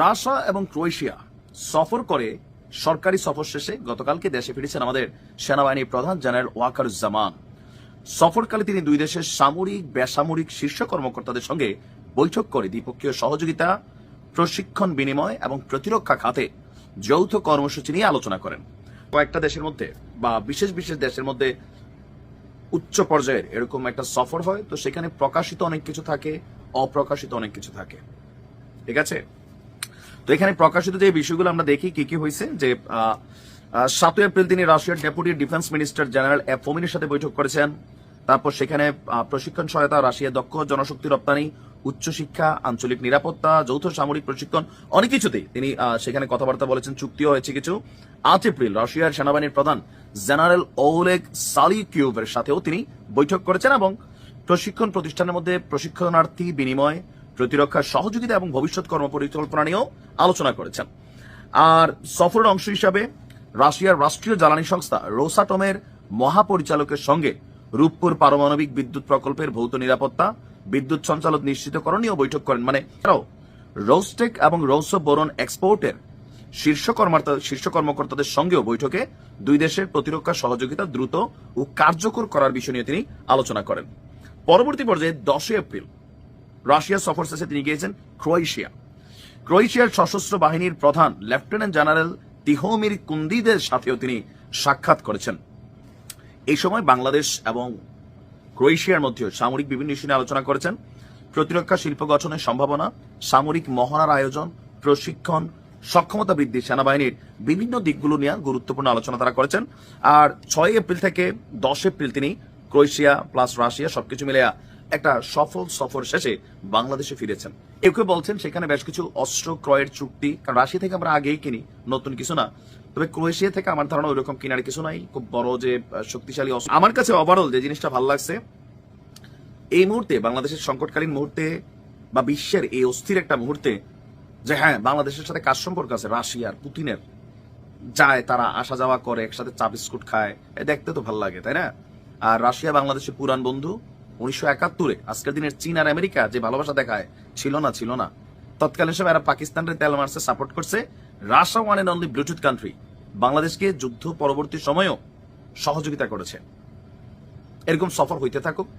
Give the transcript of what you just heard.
Russia এবং Croatia সফর করে সরকারি সফর শেষে গতকালকে দেশে ফিরেছেন আমাদের সেনাবাহিনীর প্রধান জেনারেল ওয়াকারুজ্জামান। সফরকালে তিনি দুই দেশের সামরিক, বেসামরিক শীর্ষ কর্মকর্তাদের সঙ্গে বৈঠক করে দ্বিপক্ষীয় সহযোগিতা, প্রশিক্ষণ বিনিময় এবং প্রতিরক্ষা খাতে যৌথ কর্মসূচি নিয়ে আলোচনা করেন। কয়েকটা দেশের মধ্যে বা বিশেষ বিশেষ দেশের মধ্যে উচ্চ পর্যায়ের এরকম একটা সফর হয়, তো সেখানে প্রকাশিত অনেক কিছু থাকে, অপ্রকাশিত অনেক কিছু থাকে। ঠিক আছে? তো এখানে প্রকাশিত যে বিষয়গুলো আমরা দেখি, কি কি হয়েছে, যে সাতই এপ্রিল তিনি রাশিয়ার deputy defence minister general F ফোমিনের সাথে বৈঠক করেছেন। তারপর সেখানে প্রশিক্ষণ সহায়তা, রাশিয়া দক্ষ জনশক্তি রপ্তানি উচ্চশিক্ষা আঞ্চলিক নিরাপত্তা, যৌথ সামরিক প্রশিক্ষণ, অনেক কিছুতেই তিনি সেখানে কথাবার্তা বলেছেন, চুক্তিও হয়েছে কিছু। আট এপ্রিল রাশিয়ার সেনাবাহিনীর প্রধান জেনারেল ওলেগ সালিকিউভের সাথেও তিনি বৈঠক করেছেন এবং প্রশিক্ষণ প্রতিষ্ঠানের মধ্যে প্রশিক্ষণার্থী বিনিময় প্রতিরক্ষা সহযোগিতা এবং ভবিষ্যৎ কর্মপরিকল্পনা নিয়েও আলোচনা করেছেন। আর সফরের অংশ হিসাবে রাশিয়ার রাষ্ট্রীয় জ্বালানি সংস্থা রোসাটমের মহাপরিচালকের সঙ্গে রূপপুর পারমাণবিক বিদ্যুৎ প্রকল্পের ভৌত নিরাপত্তা, বিদ্যুৎ সঞ্চালন নিশ্চিতকরণীয় বৈঠক করেন। মানে রোস্টেক এবং রৌসো বোরন এক্সপোর্টের শীর্ষ কর্মকর্তা শীর্ষ কর্মকর্তাদের সঙ্গেও বৈঠকে দুই দেশের প্রতিরক্ষা সহযোগিতা দ্রুত ও কার্যকর করার বিষয় নিয়ে তিনি আলোচনা করেন। পরবর্তী পর্যায়ে দশই এপ্রিল রাশিয়া সফর শেষে তিনি গিয়েছেন ক্রোয়েশিয়া। ক্রোয়েশিয়ার সশস্ত্র বাহিনীর প্রধান লেফটেন্যান্ট জেনারেল তিহোমির কুন্দিদের সাথেও তিনি সাক্ষাৎ করেছেন। এই সময় বাংলাদেশ এবং ক্রোয়েশিয়ার মধ্যে সামরিক বিভিন্ন ইস্যু নিয়ে আলোচনা করেছেন। প্রতিরক্ষা শিল্প গঠনের সম্ভাবনা, সামরিক মহড়ার আয়োজন, প্রশিক্ষণ, সক্ষমতা বৃদ্ধি, সেনাবাহিনীর বিভিন্ন দিকগুলো নিয়ে গুরুত্বপূর্ণ আলোচনা তারা করেছেন। আর ছয় এপ্রিল থেকে দশ এপ্রিল তিনি ক্রোয়েশিয়া প্লাস রাশিয়া সবকিছু মিলে একটা সফল সফর শেষে বাংলাদেশে ফিরেছেন। কেউ বলছেন সেখানে বেশ কিছু অস্ত্র ক্রয়ের চুক্তি, কারণ রাশিয়া থেকে আমরা আগেই কিনি, নতুন কিছু না। তবে ক্রোয়েশিয়া থেকে আমার ধারণা ওইরকম কিনার কিছু নাই, খুব বড় যে শক্তিশালী অস্ত্র। আমার কাছে ওভারঅল যে জিনিসটা ভালো লাগছে, এই মুহূর্তে, বাংলাদেশের সংকটকালীন মুহূর্তে বা বিশ্বের এই অস্থির একটা মুহূর্তে, যে হ্যাঁ বাংলাদেশের সাথে কাজ সম্পর্ক আছে? রাশিয়ার পুতিনের। যায়, তারা আসা যাওয়া করে, একসাথে চা বিস্কুট খায়। দেখতে তো ভালো লাগে, তাই না? আর রাশিয়া বাংলাদেশের পুরান বন্ধু। উনিশশো একাত্তরে আজকের দিনের চীন আর আমেরিকা যে ভালোবাসা দেখায়, ছিল না ছিল না। তৎকালীন সময় এরা পাকিস্তানের তেল মার্সে সাপোর্ট করছে Russia one and only bluetooth country বাংলাদেশকে যুদ্ধ পরবর্তী সময়েও সহযোগিতা করেছে। এরকম সফর হইতে থাকুক।